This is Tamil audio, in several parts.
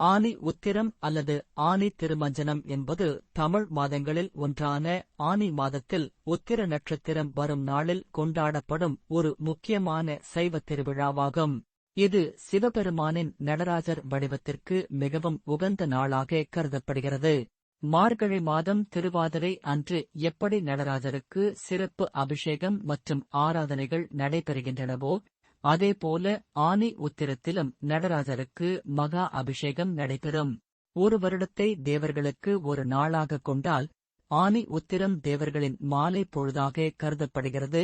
ஆனி உத்திரம் அல்லது ஆனி திருமஞ்சனம் என்பது தமிழ் மாதங்களில் ஒன்றான ஆனி மாதத்தில் உத்திர நட்சத்திரம் வரும் நாளில் கொண்டாடப்படும் ஒரு முக்கியமான சைவ திருவிழாவாகும். இது சிவபெருமானின் நடராஜர் வடிவத்திற்கு மிகவும் உகந்த நாளாக கருதப்படுகிறது. மார்கழி மாதம் திருவாதிரை அன்று எப்படி நடராஜருக்கு சிறப்பு அபிஷேகம் மற்றும் ஆராதனைகள் நடைபெறுகின்றனவோ அதேபோல ஆனி உத்திரத்திலும் நடராஜருக்கு மகா அபிஷேகம் நடைபெறும். ஒரு வருடத்தை தேவர்களுக்கு ஒரு நாளாக கொண்டால் ஆனி உத்திரம் தேவர்களின் மாலை பொழுதாக கருதப்படுகிறது.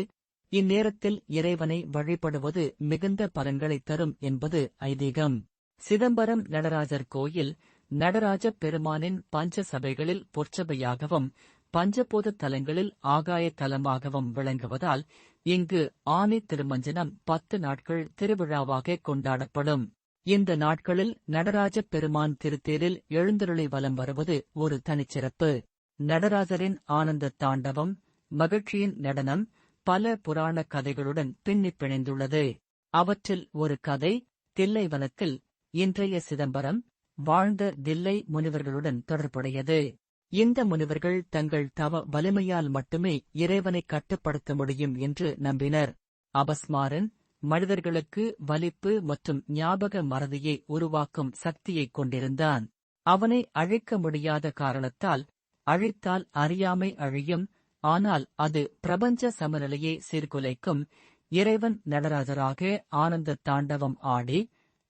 இந்நேரத்தில் இறைவனை வழிபடுவது மிகுந்த பலன்களை தரும் என்பது ஐதீகம். சிதம்பரம் நடராஜர் கோயில் நடராஜ பெருமானின் பஞ்ச சபைகளில் பொற்சபையாகவும் பஞ்சபூத தலங்களில் ஆகாய தலமாகவும் விளங்குவதால் இங்கு ஆனி திருமஞ்சனம் பத்து நாட்கள் திருவிழாவாக கொண்டாடப்படும். இந்த நாட்களில் நடராஜ பெருமான் திருத்தேரில் எழுந்தருளை வலம் வருவது ஒரு தனிச்சிறப்பு. நடராஜரின் ஆனந்த தாண்டவம் மகிழ்ச்சியின் நடனம் பல புராண கதைகளுடன் பின்னிப் பிணைந்துள்ளது. அவற்றில் ஒரு கதை தில்லைவனத்தில் இன்றைய சிதம்பரம் வாழ்ந்த தில்லை முனிவர்களுடன் தொடர்புடையது. இந்த முனிவர்கள் தங்கள் தவ வலிமையால் மட்டுமே இறைவனை கட்டுப்படுத்த முடியும் என்று நம்பினர். அபஸ்மாரன் மனிதர்களுக்கு வலிப்பு மற்றும் ஞாபக மறதியை உருவாக்கும் சக்தியைக் கொண்டிருந்தான். அவனை அழிக்க முடியாத காரணத்தால் அழித்தால் அறியாமை அழியும் ஆனால் அது பிரபஞ்ச சமநிலையை சீர்குலைக்கும். இறைவன் நடராஜராக ஆனந்த தாண்டவம் ஆடி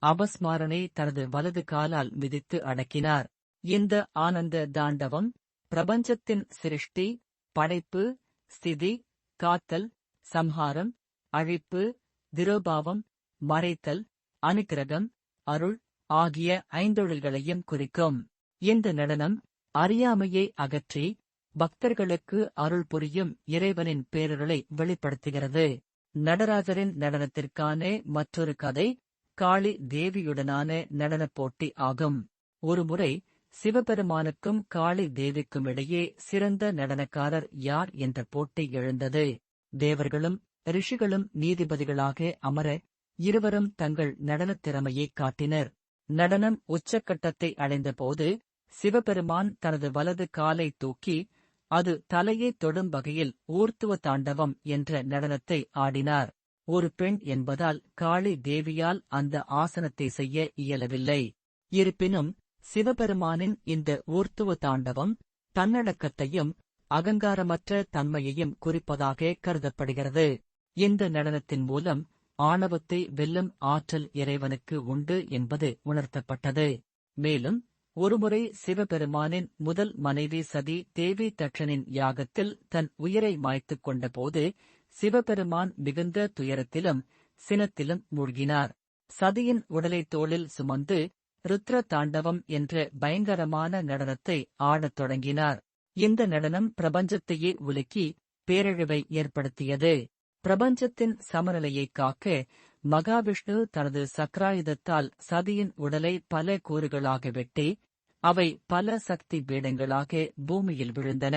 அபஸ்மாரனை தனது வலது காலால் மிதித்து அடக்கினார். இந்த ஆனந்த தாண்டவம் பிரபஞ்சத்தின் சிருஷ்டி படைப்பு ஸ்திதி காத்தல் சம்ஹாரம் அழிப்பு திரோபாவம் மறைத்தல் அனுக்கிரகம் அருள் ஆகிய ஐந்தொழில்களையும் குறிக்கும். இந்த நடனம் அறியாமையை அகற்றி பக்தர்களுக்கு அருள் புரியும் இறைவனின் பேரருளை வெளிப்படுத்துகிறது. நடராஜரின் நடனத்திற்கான மற்றொரு கதை காளி தேவியுடனான நடனப் போட்டி ஆகும். ஒருமுறை சிவபெருமானுக்கும் காளி தேவிக்கும் இடையே சிறந்த நடனக்காரர் யார் என்ற போட்டி எழுந்தது. தேவர்களும் ரிஷிகளும் நீதிபதிகளாக அமர இருவரும் தங்கள் நடனத் திறமையை காட்டினர். நடனம் உச்சக்கட்டத்தை அடைந்தபோது சிவபெருமான் தனது வலது காலை தூக்கி அது தலையை தொடும் வகையில் ஊர்த்துவ தாண்டவம் என்ற நடனத்தை ஆடினார். ஒரு பெண் என்பதால் காளி தேவியால் அந்த ஆசனத்தை செய்ய இயலவில்லை. இருப்பினும் சிவபெருமானின் இந்த ஊர்த்துவ தாண்டவம் தன்னடக்கத்தையும் அகங்காரமற்ற தன்மையையும் குறிப்பதாக கருதப்படுகிறது. இந்த நடனத்தின் மூலம் ஆணவத்தை வெல்லும் ஆற்றல் இறைவனுக்கு உண்டு என்பது உணர்த்தப்பட்டது. மேலும் ஒருமுறை சிவபெருமானின் முதல் மனைவி சதி தேவி தட்சனின் யாகத்தில் தன் உயிரை மாய்த்துக் கொண்டபோது சிவபெருமான் மிகுந்த துயரத்திலும் சினத்திலும் மூழ்கினார். சதியின் உடலை தோளில் சுமந்து ருத்ர தாண்டவம் என்ற பயங்கரமான நடனத்தை ஆடத் தொடங்கினார். இந்த நடனம் பிரபஞ்சத்தையே உலுக்கி பேரழிவை ஏற்படுத்தியது. பிரபஞ்சத்தின் சமநிலையை காக்க மகாவிஷ்ணு தனது சக்ராயுதத்தால் சதியின் உடலை பல கூறுகளாக வெட்டி அவை பல சக்தி பீடங்களாக பூமியில் விழுந்தன.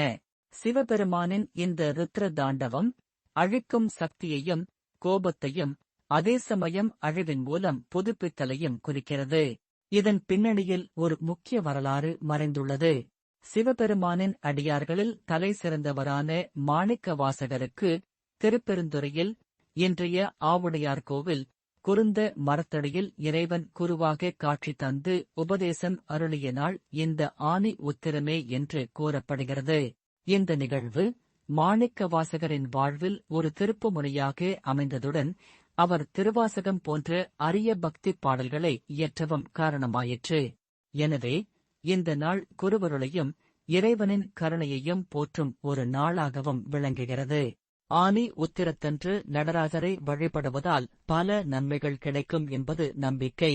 சிவபெருமானின் இந்த ருத்ர தாண்டவம் அழிக்கும் சக்தியையும் கோபத்தையும் அதே சமயம் அழிவின் மூலம் புதுப்பித்தலையும் குறிக்கிறது. இதன் பின்னணியில் ஒரு முக்கிய வரலாறு மறைந்துள்ளது. சிவபெருமானின் அடியார்களில் தலை சிறந்தவரான மாணிக்க வாசகருக்கு திருப்பெருந்துறையில் இன்றைய ஆவுடையார் கோவில் குருந்த மரத்தடியில் இறைவன் குருவாக காட்சி தந்து உபதேசம் அருளிய நாள் இந்த ஆணி உத்திரமே என்று கூறப்படுகிறது. இந்த நிகழ்வு மாணிக்க வாசகரின் வாழ்வில் ஒரு திருப்பு முனையாக அமைந்ததுடன் அவர் திருவாசகம் போன்ற அரிய பக்தி பாடல்களை இயற்றவும் காரணமாயிற்று. எனவே இந்த நாள் குருவருளையும் இறைவனின் கருணையையும் போற்றும் ஒரு நாளாகவும் விளங்குகிறது. ஆனி உத்திரத்தன்று நடராஜரை வழிபடுவதால் பல நன்மைகள் கிடைக்கும் என்பது நம்பிக்கை.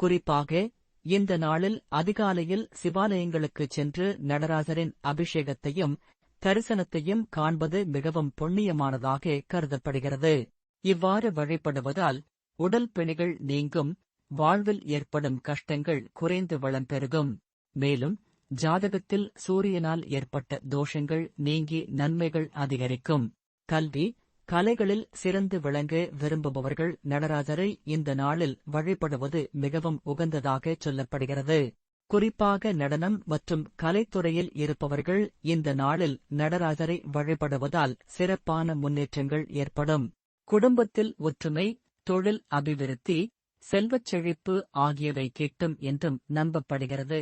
குறிப்பாக இந்த நாளில் அதிகாலையில் சிவாலயங்களுக்குச் சென்று நடராஜரின் அபிஷேகத்தையும் தரிசனத்தையும் காண்பது மிகவும் புண்ணியமானதாக கருதப்படுகிறது. இவ்வாறு வழிபடுவதால் உடல் பிணிகள் நீங்கும் வாழ்வில் ஏற்படும் கஷ்டங்கள் குறைந்து வளம் பெருகும். மேலும் ஜாதகத்தில் சூரியனால் ஏற்பட்ட தோஷங்கள் நீங்கி நன்மைகள் அதிகரிக்கும். கல்வி கலைகளில் சிறந்து விளங்க விரும்புபவர்கள் நடராஜரை இந்த நாளில் வழிபடுவது மிகவும் உகந்ததாக சொல்லப்படுகிறது. குறிப்பாக நடனம் மற்றும் கலைத்துறையில் இருப்பவர்கள் இந்த நாளில் நடராஜரை வழிபடுவதால் சிறப்பான முன்னேற்றங்கள் ஏற்படும். குடும்பத்தில் ஒற்றுமை தொழில் அபிவிருத்தி செல்வச் செழிப்பு ஆகியவை கிட்டும் என்றும் நம்பப்படுகிறது.